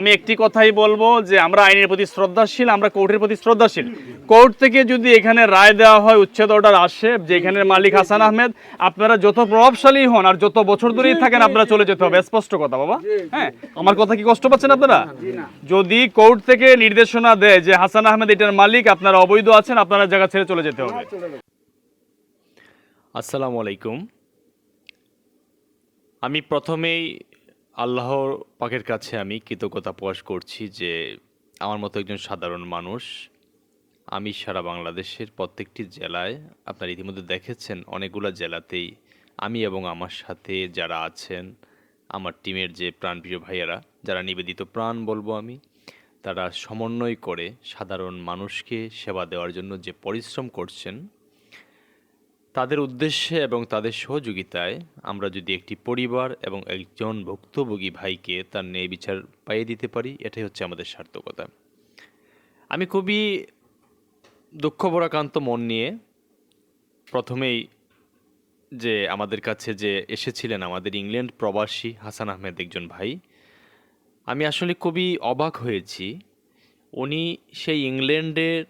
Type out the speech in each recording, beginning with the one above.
আমি একটি কথাই বলব যে আমরা আইনের প্রতি শ্রদ্ধাশীল, আমরা কোর্টের প্রতি শ্রদ্ধাশীল। কোর্ট থেকে যদি এখানে রায় দেওয়া হয়, উচ্ছেদ অর্ডার আসে যে এখানের মালিক হাসান আহমেদ, আপনারা যত প্রভাবশালী হন আর যত বছর ধরেই থাকেন, আপনারা চলে যেতে হবে। স্পষ্ট কথা, বাবা। হ্যাঁ? আমার কথা কি কষ্ট পাচ্ছেন আপনারা? যদি কোর্ট থেকে নির্দেশনা দেয় যে হাসান আহমেদ এটার মালিক, আপনারা অবৈধ আছেন, আপনারা জায়গা ছেড়ে চলে যেতে হবে। আসসালামু আলাইকুম। আমি প্রথমেই আল্লাহর পাকের কাছে আমি কৃতজ্ঞতা প্রকাশ করছি যে আমার মতো একজন সাধারণ মানুষ আমি সারা বাংলাদেশের প্রত্যেকটি জেলায় আপনারা ইতিমধ্যে দেখেছেন, অনেকগুলো জেলাতেই আমি এবং আমার সাথে যারা আছেন, আমার টিমের যে প্রাণপ্রিয় ভাইয়েরা, যারা নিবেদিত প্রাণ বলব আমি, তারা সমন্বয় করে সাধারণ মানুষকে সেবা দেওয়ার জন্য যে পরিশ্রম করছেন তাদের উদ্দেশ্যে এবং তাদের সহযোগিতায় আমরা যদি একটি পরিবার এবং একজন ভুক্তভোগী ভাইকে তার ন্যায় বিচার পাইয়ে দিতে পারি, এটাই হচ্ছে আমাদের সার্থকতা। আমি খুবই দুঃখভরাকান্ত মন নিয়ে প্রথমেই যে আমাদের কাছে যে এসেছিলেন আমাদের ইংল্যান্ড প্রবাসী হাসান আহমেদ একজন ভাই, আমি আসলে খুবই অবাক হয়েছি। উনি সেই ইংল্যান্ডের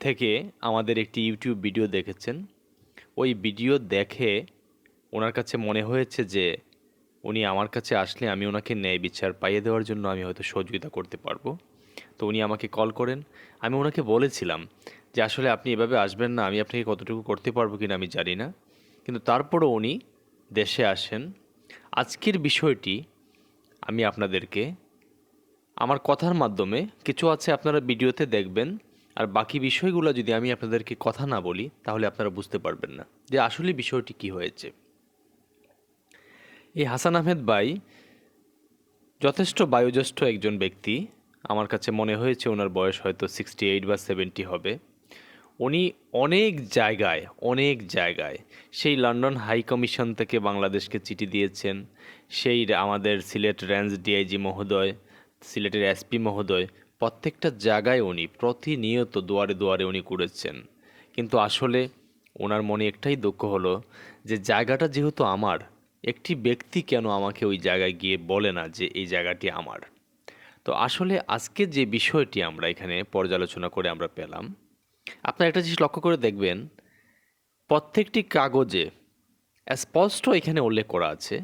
থেকে আমাদের একটি ইউটিউব ভিডিও দেখেছেন। ওই ভিডিও দেখে ওনার কাছে মনে হয়েছে যে উনি আমার কাছে আসলে আমি ওনাকে ন্যায় বিচার পাইয়ে দেওয়ার জন্য আমি হয়তো সহযোগিতা করতে পারব। তো উনি আমাকে কল করেন। আমি ওনাকে বলেছিলাম যে, আসলে আপনি এভাবে আসবেন না, আমি আপনাকে কতটুকু করতে পারব কিনা আমি জানি না। কিন্তু তারপরও উনি দেশে আসেন। আজকের বিষয়টি আমি আপনাদেরকে, আমার কথার মাধ্যমে কিছু আছে আপনারা ভিডিওতে দেখবেন। আর বাকি বিষয়গুলো যদি আমি আপনাদেরকে কথা না বলি, তাহলে আপনারা বুঝতে পারবেন না যে আসলে বিষয়টি কি হয়েছে। এই হাসান আহমেদ ভাই যথেষ্ট বায়োজ্যেষ্ঠ একজন ব্যক্তি। আমার কাছে মনে হয়েছে ওনার বয়স হয়তো সিক্সটি এইট বা সেভেন্টি হবে। উনি অনেক জায়গায় অনেক জায়গায় সেই লন্ডন হাই কমিশন থেকে বাংলাদেশকে চিঠি দিয়েছেন। সেই আমাদের সিলেট রেঞ্জ ডিআইজি মহোদয়, সিলেটের এসপি মহোদয় প্রত্যেকটা জায়গায় উনি, প্রতিনিয়ত দুয়ারে দুয়ারে উনি ঘুরেছেন। কিন্তু আসলে ওনার মনে একটাই দুঃখ হলো যে জায়গাটা যেহেতু আমার, একটি ব্যক্তি কেন আমাকে ওই জায়গায় গিয়ে বলে না যে এই জায়গাটি আমার? তো আসলে আজকে যে বিষয়টি আমরা এখানে পর্যালোচনা করে আমরা পেলাম, আপনারা একটা জিনিস লক্ষ্য করে দেখবেন, প্রত্যেকটি কাগজে স্পষ্ট এখানে উল্লেখ করা আছে,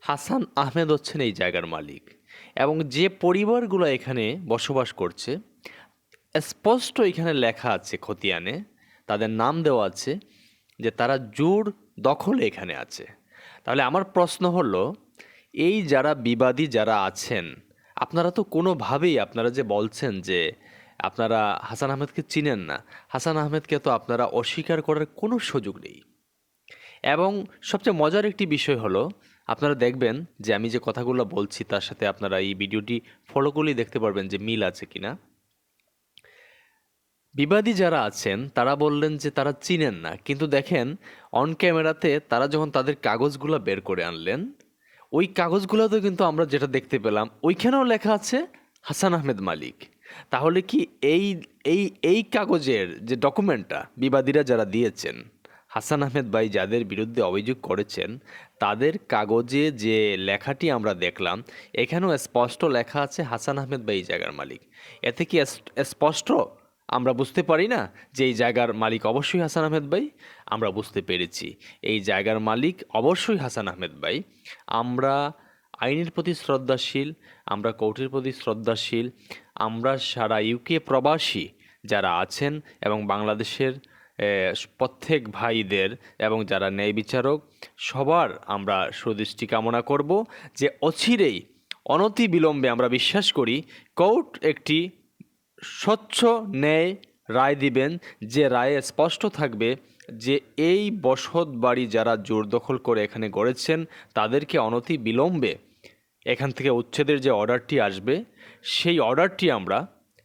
হাসান আহমেদ হচ্ছেন এই জায়গার মালিক। এবং যে পরিবারগুলো এখানে বসবাস করছে, স্পষ্ট এখানে লেখা আছে খতিয়ানে, তাদের নাম দেওয়া আছে যে তারা জোর দখলে এখানে আছে। তাহলে আমার প্রশ্ন হলো, এই যারা বিবাদী যারা আছেন, আপনারা তো কোনোভাবেই আপনারা যে বলছেন যে আপনারা হাসান আহমেদকে চিনেন না, হাসান আহমেদকে তো আপনারা অস্বীকার করার কোনো সুযোগ নেই। এবং সবচেয়ে মজার একটি বিষয় হলো আপনারা দেখবেন যে আমি যে কথাগুলো বলছি, তার সাথে আপনারা এই ভিডিওটি ফলো করলেই দেখতে পারবেন যে মিল আছে কিনা। বিবাদী যারা আছেন, তারা বললেন যে তারা চিনেন না। কিন্তু দেখেন অন ক্যামেরাতে তারা যখন তাদের কাগজগুলো বের করে আনলেন, ওই কাগজগুলোতেও কিন্তু আমরা যেটা দেখতে পেলাম, ওইখানেও লেখা আছে, হাসান আহমেদ মালিক। তাহলে কি এই এই এই কাগজের যে ডকুমেন্টটা বিবাদীরা যারা দিয়েছেন হাসান আহমেদ ভাই যাদের বিরুদ্ধে অভিযোগ করেছেন, তাদের কাগজে যে লেখাটি আমরা দেখলাম, এখানেও স্পষ্ট লেখা আছে হাসান আহমেদ ভাই এই জায়গার মালিক। এতে কি স্পষ্ট? আমরা বুঝতে পারি না যে এই জায়গার মালিক অবশ্যই হাসান আহমেদ ভাই? আমরা বুঝতে পেরেছি। এই জায়গার মালিক অবশ্যই হাসান আহমেদ ভাই। আমরা আইনের প্রতি শ্রদ্ধাশীল, আমরা কোর্টের প্রতি শ্রদ্ধাশীল, আমরা সারা ইউকে প্রবাসী যারা আছেন এবং বাংলাদেশের প্রত্যেক ভাইদের এবং যারা ন্যায় বিচারক, সবার আমরা সুদৃষ্টি কামনা করব যে অচিরেই, অনতি বিলম্বে আমরা বিশ্বাস করি, কোর্ট একটি স্বচ্ছ ন্যায় রায় দিবেন, যে রায়ে স্পষ্ট থাকবে যে এই বসত বাড়ি যারা জোর দখল করে এখানে গড়েছেন, তাদেরকে অনতি বিলম্বে এখান থেকে উচ্ছেদের যে অর্ডারটি আসবে, সেই অর্ডারটি আমরা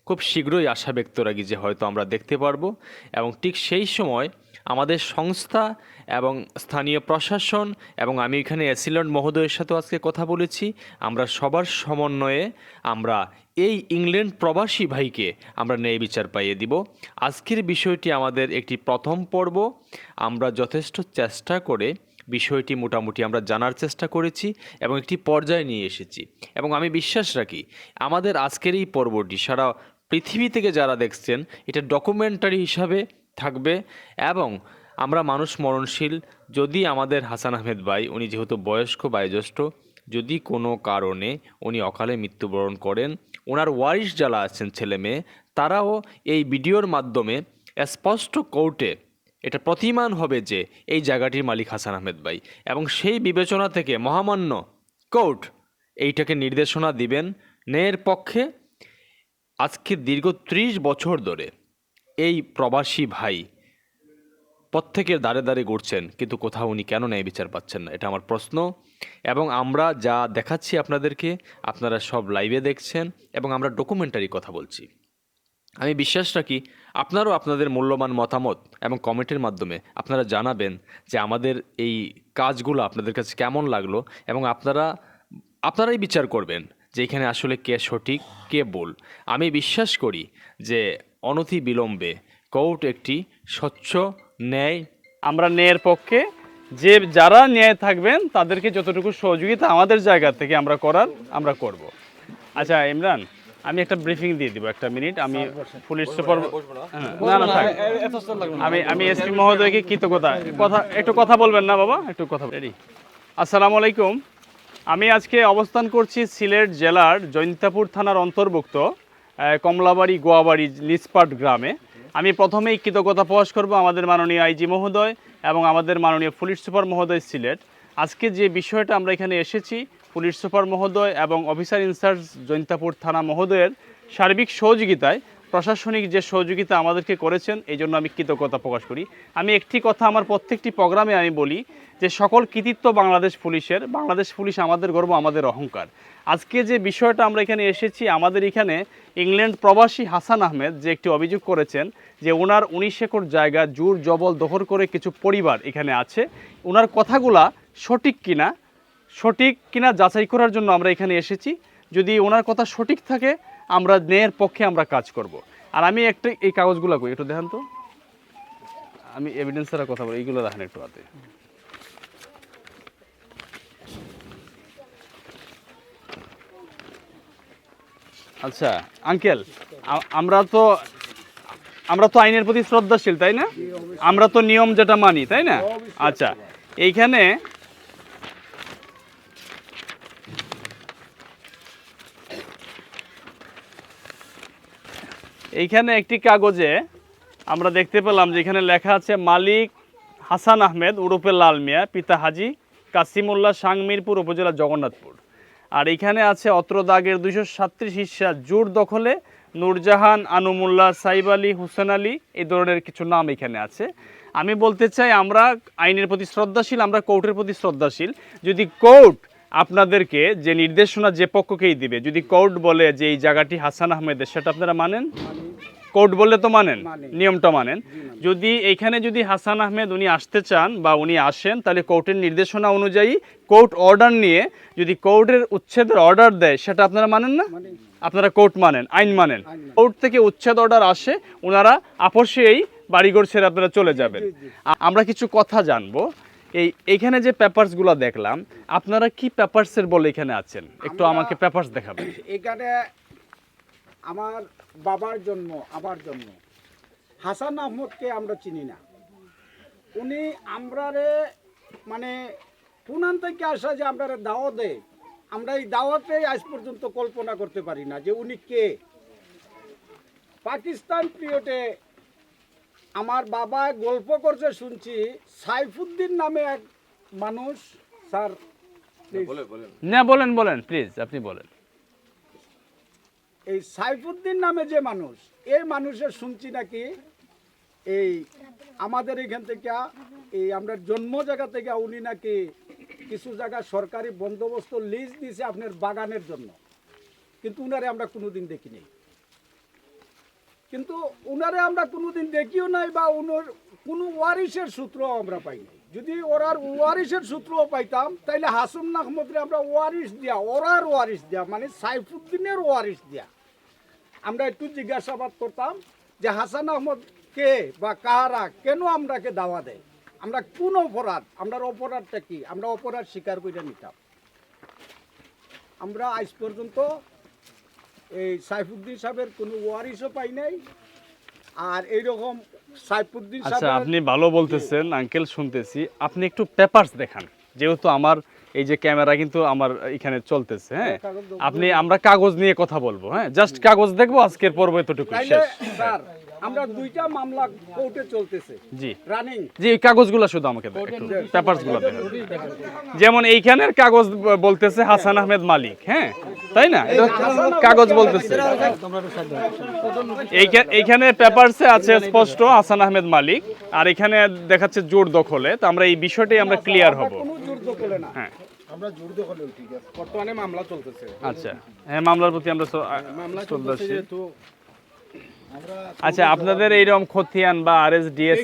খুব শীঘ্রই আশা ব্যক্ত রাখি যে হয়তো আমরা দেখতে পারব এবং ঠিক সেই সময় আমাদের সংস্থা এবং স্থানীয় প্রশাসন এবং আমি এখানে অ্যাসিল্যান্ড মহোদয়ের সাথেও আজকে কথা বলেছি। আমরা সবার সমন্বয়ে আমরা এই ইংল্যান্ড প্রবাসী ভাইকে আমরা ন্যায় বিচার পাইয়ে দিব। আজকের বিষয়টি আমাদের একটি প্রথম পর্ব। আমরা যথেষ্ট চেষ্টা করে বিষয়টি মোটামুটি আমরা জানার চেষ্টা করেছি এবং একটি পর্যায়ে নিয়ে এসেছি। এবং আমি বিশ্বাস রাখি, আমাদের আজকের এই পর্বটি সারা পৃথিবী থেকে যারা দেখছেন, এটা ডকুমেন্টারি হিসাবে থাকবে এবং আমরা মানুষ মরণশীল। যদি আমাদের হাসান আহমেদ ভাই, উনি যেহেতু বয়স্ক বয়োজ্যেষ্ঠ যদি কোনো কারণে উনি অকালে মৃত্যুবরণ করেন ওনার ওয়ারিশ যারা আছেন, ছেলে মেয়ে, তারাও এই ভিডিওর মাধ্যমে স্পষ্ট কোর্টে এটা প্রতিমান হবে যে এই জায়গাটির মালিক হাসান আহমেদ ভাই। এবং সেই বিবেচনা থেকে মহামান্য কোর্ট এইটাকে নির্দেশনা দিবেন, ন্যায়ের পক্ষে আজকে দীর্ঘ ত্রিশ বছর ধরে এই প্রবাসী ভাই প্রত্যেকের দাঁড়ে দাঁড়ে ঘুরছেন, কিন্তু কোথাও উনি কেন ন্যায় বিচার পাচ্ছেন না? এটা আমার প্রশ্ন। এবং আমরা যা দেখাচ্ছি আপনাদেরকে, আপনারা সব লাইভে দেখছেন এবং আমরা ডকুমেন্টারি কথা বলছি। আমি বিশ্বাস রাখি, আপনারও আপনাদের মূল্যবান মতামত এবং কমেন্টের মাধ্যমে আপনারা জানাবেন যে আমাদের এই কাজগুলো আপনাদের কাছে কেমন লাগল এবং আপনারা, আপনারাই বিচার করবেন। যে এখানে আসলে কে সঠিক কে ভুল। আমি বিশ্বাস করি যে অনতি বিলম্বে কোর্ট একটি স্বচ্ছ ন্যায় আমরা ন্যায়ের পক্ষে যে যারা ন্যায় থাকবেন তাদেরকে যতটুকু সহযোগিতা আমাদের জায়গা থেকে আমরা করার আমরা করব। আচ্ছা ইমরান আমি একটা ব্রিফিং দিয়ে দিব একটা মিনিট আমি পুলিশ সুপার হ্যাঁ, না না থাক। আমি আমি এসপি মহোদয়কে কৃতজ্ঞতা কথা একটু কথা বলবেন না বাবা? একটু কথা রেডি। আসসালামু আলাইকুম। আমি আজকে অবস্থান করছি সিলেট জেলার জৈন্তাপুর থানার অন্তর্ভুক্ত কমলাবাড়ি গোয়াবাড়ি লিসপাট গ্রামে। আমি প্রথমেই কৃতজ্ঞতা প্রকাশ করব আমাদের মাননীয় আইজি মহোদয় এবং আমাদের মাননীয় পুলিশ সুপার মহোদয় সিলেট। আজকে যে বিষয়টা আমরা এখানে এসেছি, পুলিশ সুপার মহোদয় এবং অফিসার ইনচার্জ জৈন্তাপুর থানা মহোদয়ের সার্বিক সহযোগিতায় প্রশাসনিক যে সহযোগিতা আমাদেরকে করেছেন, এই জন্য আমি কৃতজ্ঞতা প্রকাশ করি। আমি একটি কথা আমার প্রত্যেকটি প্রোগ্রামে আমি বলি যে সকল কৃতিত্ব বাংলাদেশ পুলিশের। বাংলাদেশ পুলিশ আমাদের গর্ব, আমাদের অহংকার। আজকে যে বিষয়টা আমরা এখানে এসেছি, আমাদের এখানে ইংল্যান্ড প্রবাসী হাসান আহমেদ যে একটি অভিযোগ করেছেন যে ওনার উনিশ একর জায়গা জোর জবল দখল করে কিছু পরিবার এখানে আছে। ওনার কথাগুলা সঠিক কিনা সঠিক কিনা যাচাই করার জন্য আমরা এখানে এসেছি। যদি ওনার কথা সঠিক থাকে আমরা ন্যায়ের পক্ষে আমরা কাজ করব। আর আমি একটা এই কাগজগুলো কই? একটু দেখান তো। আমি এভিডেন্স ছাড়া কথা বলি, এইগুলো দেখেন একটু হাতে। আচ্ছা আঙ্কেল আমরা তো আমরা তো আইনের প্রতি শ্রদ্ধাশীল, তাই না? আমরা তো নিয়ম যেটা মানি, তাই না? আচ্ছা এইখানে এইখানে একটি কাগজে আমরা দেখতে পেলাম যে এখানে লেখা আছে, মালিক হাসান আহমেদ উরুপে লাল মিয়া, পিতা হাজি কাসিমুল্লাহ সাংমিরপুর উপজেলা জগন্নাথপুর। আর এখানে আছে অত্র দাগের দুইশো সাতত্রিশ হিসা জোর দখলে, নূরজাহান, আনুমুল্লাহ, সাইব আলী, হুসেন আলী, এই ধরনের কিছু নাম এখানে আছে। আমি বলতে চাই, আমরা আইনের প্রতি শ্রদ্ধাশীল, আমরা কোর্টের প্রতি শ্রদ্ধাশীল। যদি কোর্ট আপনাদেরকে যে নির্দেশনা যে পক্ষকেই দিবে, যদি কোর্ট বলে যে এই জায়গাটি হাসান আহমেদের, সেটা আপনারা মানেন? কোর্ট বললে তো মানেন? নিয়মটা মানেন। যদি এখানে যদি হাসান আহমেদ উনি আসতে চান বা উনি আসেন তাহলে কোর্টের নির্দেশনা অনুযায়ী কোর্ট অর্ডার নিয়ে যদি কোর্টের উচ্ছেদের অর্ডার দেয় সেটা আপনারা মানেন না? আপনারা কোর্ট মানেন আইন মানেন। কোর্ট থেকে উচ্ছেদ অর্ডার আসে ওনারা আপসেই বাড়িঘর ছেড়ে আপনারা চলে যাবেন। আমরা কিছু কথা জানব। এই এইখানে যে পেপারসগুলো দেখলাম আপনারা কি পেপারসের বলে এখানে আছেন? একটু আমাকে পেপারস দেখাবেন। এখানে আমার বাবার জন্ম আবার জন্ম। হাসান আহমদকে আমরা চিনি না। উনি আমরারে মানে পুনান থেকে আসা যে আমরা দাওয়াত দেয় আমরা এই দাওয়াতে আজ পর্যন্ত কল্পনা করতে পারি না যে উনি কে। পাকিস্তান পিরিয়ডে আমার বাবা গল্প করছে শুনছি সাইফুদ্দিন নামে এক মানুষ স্যার। না বলেন বলেন। প্লিজ আপনি বলেন। এই সাইফুদ্দিন নামে যে মানুষ, এই মানুষের শুনছি নাকি এই আমাদের এখান থেকে, এই আমরা জন্ম জায়গা থেকে উনি নাকি কিছু জায়গা সরকারি বন্দোবস্ত লিজ দিছে আপনার বাগানের জন্য। কিন্তু উনারে আমরা কোনোদিন দেখিনি। কিন্তু উনারে আমরা কোনোদিন দেখিও নাই বা উনার কোনো ওয়ারিসের সূত্র আমরা পাইনি। যদি ওরার ওয়ারিসের সূত্রও পাইতাম, তাইলে হাসুন আহমদরে আমরা ওয়ারিস দিয়া ওরার ওয়ারিস দিয়া মানে সাইফুদ্দিনের ওয়ারিস দিয়া আমরা একটু জিজ্ঞাসাবাদ করতাম যে হাসান আহমদ কে বা কাহারা কেন আমরাকে দাওয়া দেয়? আমরা কোন অপরাধ? আমরা অপরাধটা কি? আমরা অপরাধ স্বীকার করে নিতাম। আমরা আজ পর্যন্ত এই সাইফুদ্দিন সাহেবের কোনো ওয়ারিশও পাই নাই। আর এইরকম সাইফুদ্দিন আচ্ছা আপনি ভালো বলতেছেন আঙ্কেল শুনতেছি। আপনি একটু পেপারস দেখান যেহেতু আমার এই যে ক্যামেরা কিন্তু আমার এখানে চলতেছে হ্যাঁ? আপনি আমরা কাগজ নিয়ে কথা বলব হ্যাঁ? জাস্ট কাগজ দেখব আজকের পর্ব এতটুকু শেষ। আমরা দুইটা মামলা কোর্টে চলতেছে। জি। রানিং জি কাগজগুলো শুধু আমাকে একটু পেপারসগুলো যেমন এইখানের কাগজ বলতেছে হাসান আহমেদ মালিক হ্যাঁ? তাই না? কাগজ বলতেছে। এইখা- এইখানে পেপারসে আছে স্পষ্ট হাসান আহমেদ মালিক আর এখানে দেখাচ্ছে জোর দখলে। তো আমরা এই বিষয়টাই আমরা ক্লিয়ার হব। জোর দখলে হ্যাঁ। বর্তমানে মামলা চলতেছে। আচ্ছা। হ্যাঁ মামলার প্রতি আমরা মামলা চলতেছে যেহেতু। আচ্ছা আপনাদের এইরকম খতিয়ান বা আর এস ডিএস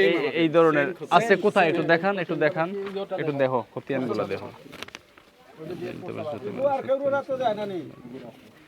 এই এই ধরনের আছে কোথায়? একটু দেখান একটু দেখান। একটু দেখো খতিয়ানগুলো দেখো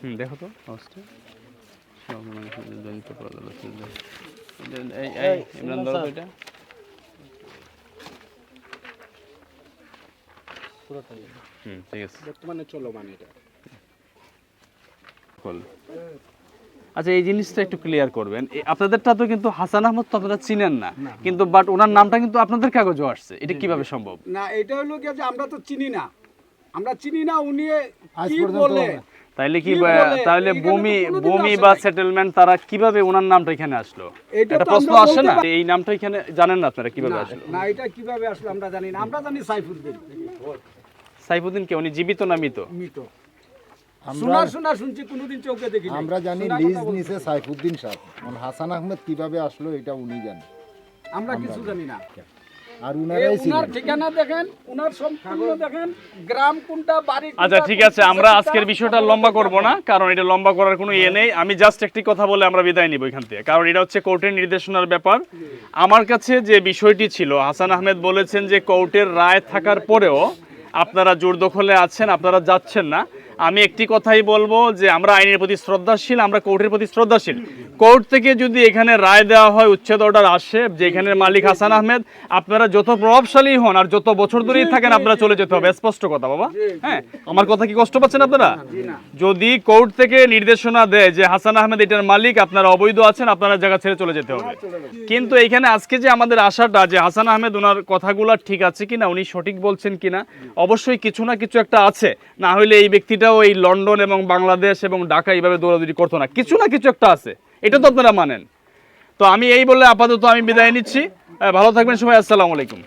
হুম দেখো তো কাগজটা জনিত পদার্থ এই এই ইমরান ধরো তো এটা। হুম ঠিক আছে। বর্তমানে চলমান এটা। আচ্ছা এই জিনিসটা একটু ক্লিয়ার করবেন। আপনাদেরটা তো কিন্তু হাসান আহমদ তো আপনারা চিনেন না। কিন্তু বাট ওনার নামটা কিন্তু আপনাদের কাগজও আসছে। এটা কীভাবে সম্ভব? না এটা হলো কি আমরা তো চিনি না। আমরা চিনি না উনি কি বলে? তাইলে কি তাহলে ভূমি ভূমি বা। সেটেলমেন্ট তারা কীভাবে ওনার নামটা এখানে আসলো? এটা প্রশ্ন আসে না? এই নামটা এখানে জানেন না আপনারা কীভাবে আসলো? না এটা কীভাবে আসলো আমরা জানি না। আমরা জানি সাইফুদ্দিন। সাইফুদ্দিন কে? উনি জীবিত না মৃত? মৃত। আমরা শোনা শোনা শুনছি কোনোদিন চোখে দেখি আমরা জানি লিজ নিছে সাইফুদ্দিন সাহেব। মানে হাসান আহমেদ কীভাবে আসলো এটা উনি জানেন। আমরা কিছু জানি না। আর উনারাই ছিলেন। ঠিকানা দেখেন উনার সম্পূর্ণ দেখেন গ্রাম কোনটা বাড়ি আচ্ছা ঠিক আছে আমরা আজকের বিষয়টা লম্বা করব না কারণ এটা লম্বা করার কোনো ইয়ে নেই। আমি জাস্ট একটি কথা বলে আমরা বিদায় নিব এখান থেকে কারণ এটা হচ্ছে কোর্টের নির্দেশনার ব্যাপার। আমার কাছে যে বিষয়টি ছিল হাসান আহমেদ বলেছেন যে কোর্টের রায় থাকার পরেও আপনারা জোর দখলে আছেন আপনারা যাচ্ছেন না। আমি একটি কথাই বলব যে আমরা আইনের প্রতি শ্রদ্ধাশীল, আমরা কোর্টের প্রতি শ্রদ্ধাশীল। কোর্ট থেকে যদি এখানে রায় দেওয়া হয়, উচ্ছেদ অর্ডার আসে যে এখানের মালিক হাসান আহমেদ, আপনারা যত প্রভাবশালী হন আর যত বছর ধরেই থাকেন, আপনারা চলে যেতে হবে। স্পষ্ট কথা, বাবা। হ্যাঁ? আমার কথা কি কষ্ট পাচ্ছেন আপনারা? যদি কোর্ট থেকে নির্দেশনা দেয় যে হাসান আহমেদ এটার মালিক, আপনারা অবৈধ আছেন, আপনারা জায়গা ছেড়ে চলে যেতে হবে। কিন্তু এখানে আজকে যে আমাদের আশাটা যে হাসান আহমেদ ওনার কথাগুলো ঠিক আছে কিনা, উনি সঠিক বলছেন কিনা, অবশ্যই কিছু না কিছু একটা আছে। না হলে এই ব্যক্তিটাও এই লন্ডন এবং বাংলাদেশ এবং ঢাকা এইভাবে দৌড়াদৌড়ি করতো না। কিছু না কিছু একটা আছে। এটা তো আপনারা মানেন। তো আমি এই বলে আপাতত আমি বিদায় নিচ্ছি। ভালো থাকবেন সবাই, আসসালামু আলাইকুম।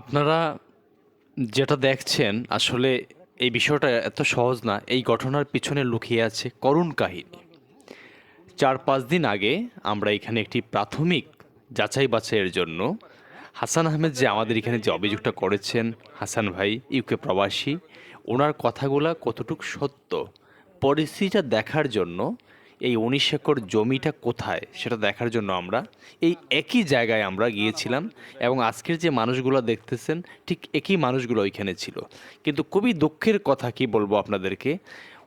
আপনারা যেটা দেখছেন, আসলে এই বিষয়টা এত সহজ না, এই ঘটনার পিছনে লুকিয়ে আছে করুণ কাহিনী। চার পাঁচ দিন আগে আমরা এখানে একটি প্রাথমিক যাচাই বাছাইয়ের জন্য হাসান আহমেদ যে আমাদের এখানে যে অভিযোগটা করেছেন, হাসান ভাই, ইউকে প্রবাসী, ওনার কথাগুলা কতটুক সত্য? পরিস্থিতিটা দেখার জন্য এই উনিশ একর জমিটা কোথায় সেটা দেখার জন্য আমরা এই একই জায়গায় আমরা গিয়েছিলাম এবং আজকের যে মানুষগুলো দেখতেছেন, ঠিক একই মানুষগুলো ওইখানে ছিল। কিন্তু খুবই দুঃখের কথা কি বলব আপনাদেরকে?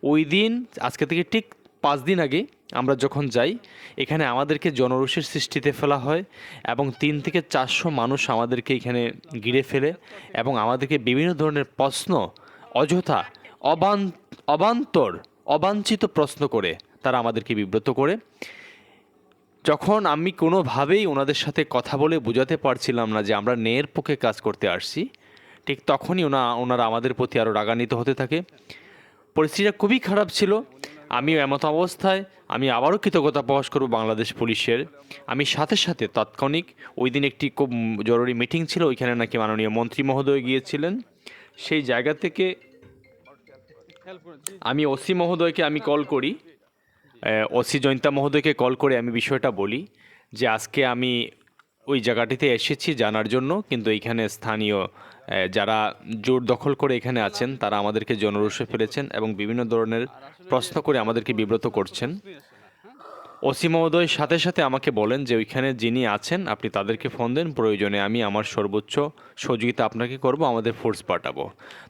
ওই দিন, আজকে থেকে ঠিক পাঁচ দিন আগে আমরা যখন যাই, এখানে আমাদেরকে জনরোষের সৃষ্টিতে ফেলা হয় এবং তিন থেকে চারশো মানুষ আমাদেরকে এখানে গিরে ফেলে এবং আমাদেরকে বিভিন্ন ধরনের প্রশ্ন, অযথা, অবান, অবান্তর, অবাঞ্ছিত প্রশ্ন করে তারা আমাদেরকে বিব্রত করে। যখন আমি কোনোভাবেই ওনাদের সাথে কথা বলে বোঝাতে পারছিলাম না যে আমরা ন্যায়ের পক্ষে কাজ করতে আসছি, ঠিক তখনই ওনা, ওনারা আমাদের প্রতি আরও রাগান্বিত হতে থাকে। পরিস্থিতিটা খুবই খারাপ ছিল। আমিও এমত অবস্থায় আমি আবারও কৃতজ্ঞতা প্রকাশ করব বাংলাদেশ পুলিশের। আমি সাথে সাথে তাৎক্ষণিক ওই দিন একটি খুব জরুরি মিটিং ছিল, ওইখানে নাকি মাননীয় মন্ত্রী মহোদয় গিয়েছিলেন। সেই জায়গা থেকে আমি ওসি মহোদয়কে আমি কল করি ওসি জয়ন্তা মহোদয়কে কল করে আমি বিষয়টা বলি যে আজকে আমি ওই জায়গাটিতে এসেছি জানার জন্য, কিন্তু এইখানে স্থানীয় যারা জোর দখল করে এখানে আছেন, তারা আমাদেরকে জনরোষে ফেলেছেন এবং বিভিন্ন ধরনের প্রশ্ন করে আমাদেরকে বিব্রত করছেন। ওসি মহোদয় সাথে সাথে আমাকে বলেন যে ওইখানে যিনি আছেন, আপনি তাদেরকে ফোন দেন, প্রয়োজনে আমি আমার সর্বোচ্চ সহযোগিতা আপনাকে করব, আমাদের ফোর্স পাঠাবো।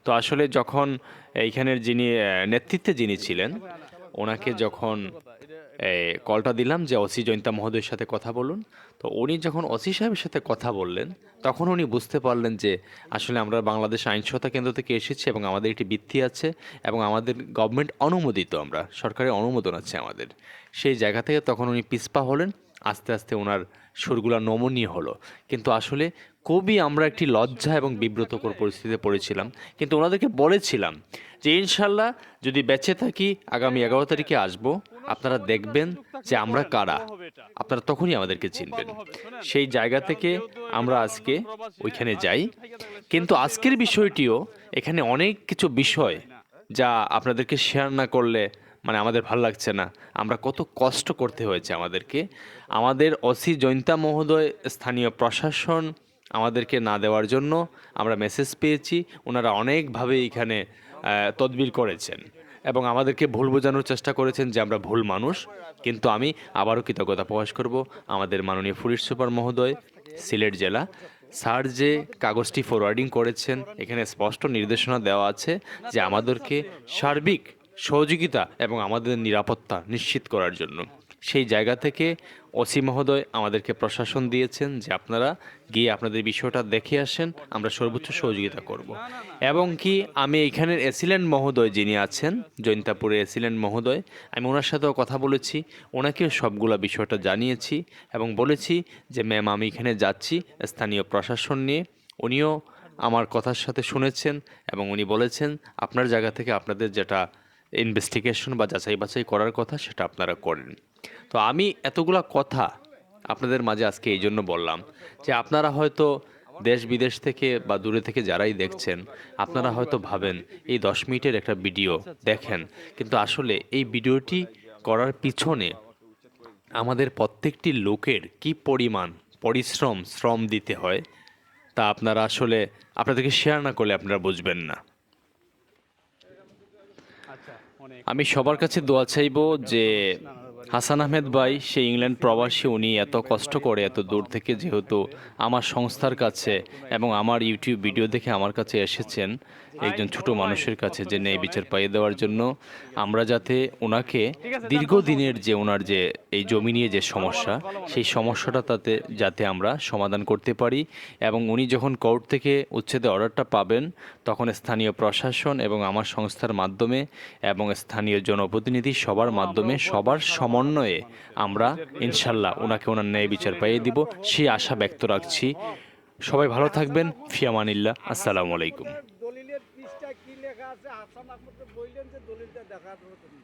তো আসলে যখন এইখানের যিনি নেতৃত্বে যিনি ছিলেন, ওনাকে যখন কলটা দিলাম যে ওসি জয়ন্তা মহোদয়ের সাথে কথা বলুন তো উনি যখন ওসি সাহেবের সাথে কথা বললেন, তখন উনি বুঝতে পারলেন যে আসলে আমরা বাংলাদেশ আইনসতা কেন্দ্র থেকে এসেছি এবং আমাদের একটি বৃত্তি আছে এবং আমাদের গভর্নমেন্ট অনুমোদিত আমরা, সরকারের অনুমোদন আছে আমাদের। সেই জায়গা থেকে তখন উনি পিসপা হলেন। আস্তে আস্তে ওনার সুরগুলা নমনীয় হলো। কিন্তু আসলে খুবই আমরা একটি লজ্জা এবং বিব্রতকর পরিস্থিতিতে পড়েছিলাম। কিন্তু ওনাদেরকে বলেছিলাম যে ইনশাল্লাহ যদি বেঁচে থাকি, আগামী এগারো তারিখে আসব। আপনারা দেখবেন যে আমরা কারা। আপনারা তখনই আমাদেরকে চিনবেন। সেই জায়গা থেকে আমরা আজকে ওইখানে যাই। কিন্তু আজকের বিষয়টিও এখানে অনেক কিছু বিষয় যা আপনাদেরকে শেয়ার না করলে মানে আমাদের ভালো লাগছে না। আমরা কত কষ্ট করতে হয়েছে আমাদেরকে। আমাদের অসি জৈন্তা মহোদয়, স্থানীয় প্রশাসন আমাদেরকে না দেওয়ার জন্য আমরা মেসেজ পেয়েছি। ওনারা অনেকভাবে এখানে তদবির করেছেন এবং আমাদেরকে ভুল বোঝানোর চেষ্টা করেছেন যে আমরা ভুল মানুষ। কিন্তু আমি আবারও কৃতজ্ঞতা প্রকাশ করব আমাদের মাননীয় পুলিশ সুপার মহোদয়, সিলেট জেলা। স্যার যে কাগজটি ফরওয়ার্ডিং করেছেন, এখানে স্পষ্ট নির্দেশনা দেওয়া আছে যে আমাদেরকে সার্বিক সহযোগিতা এবং আমাদের নিরাপত্তা নিশ্চিত করার জন্য। সেই জায়গা থেকে ওসি মহোদয় আমাদেরকে প্রশাসন দিয়েছেন যে আপনারা গিয়ে আপনাদের বিষয়টা দেখে আসেন, আমরা সর্বোচ্চ সহযোগিতা করব। এবং কি আমি এখানের এসিলেন্ট মহোদয় যিনি আছেন, জৈন্তাপুরে এসিলেন্ট মহোদয়, আমি ওনার সাথেও কথা বলেছি, ওনাকেও সবগুলা বিষয়টা জানিয়েছি এবং বলেছি যে, ম্যাম, আমি এখানে যাচ্ছি স্থানীয় প্রশাসন নিয়ে। উনিও আমার কথার সাথে শুনেছেন এবং উনি বলেছেন, আপনার জায়গা থেকে আপনাদের যেটা ইনভেস্টিগেশন বা যাচাই বাছাই করার কথা সেটা আপনারা করেন। তো আমি এতগুলা কথা আপনাদের মাঝে আজকে এই জন্য বললাম যে আপনারা হয়তো দেশ বিদেশ থেকে বা দূরে থেকে যারাই দেখছেন, আপনারা হয়তো ভাবেন এই দশ মিনিটের একটা ভিডিও দেখেন, কিন্তু আসলে এই ভিডিওটি করার পিছনে আমাদের প্রত্যেকটি লোকের কি পরিমাণ পরিশ্রম, শ্রম দিতে হয় তা আপনারা আসলে আপনাদেরকে শেয়ার না করলে আপনারা বুঝবেন না। আমি সবার কাছে দোয়া চাইব যে হাসান আহমেদ ভাই সে ইংল্যান্ড প্রবাসী, উনি এত কষ্ট করে এত দূর থেকে যেহেতু আমার সংস্থার কাছে এবং আমার ইউটিউব ভিডিও দেখে আমার কাছে এসেছেন। একজন ছোট মানুষের কাছে যে ন্যায় বিচার পাইয়ে দেওয়ার জন্য আমরা যাতে ওনাকে দীর্ঘদিনের যে ওনার যে এই জমি নিয়ে যে সমস্যা সেই সমস্যাটা তাতে যাতে আমরা সমাধান করতে পারি এবং উনি যখন কোর্ট থেকে উচ্ছেদে অর্ডারটা পাবেন তখন স্থানীয় প্রশাসন এবং আমার সংস্থার মাধ্যমে এবং স্থানীয় জনপ্রতিনিধি সবার মাধ্যমে সবার সমন্বয়ে আমরা ইনশাল্লাহ ওনাকে ওনার ন্যায় বিচার পাইয়ে দিব সেই আশা ব্যক্ত রাখছি। সবাই ভালো থাকবেন ফিয়ামানিল্লাহ আসসালামু আলাইকুম দলিলের পৃষ্ঠায় কি লেখা আছে হাসান আহমদ বললেন যে দলিলটা দেখার জন্য।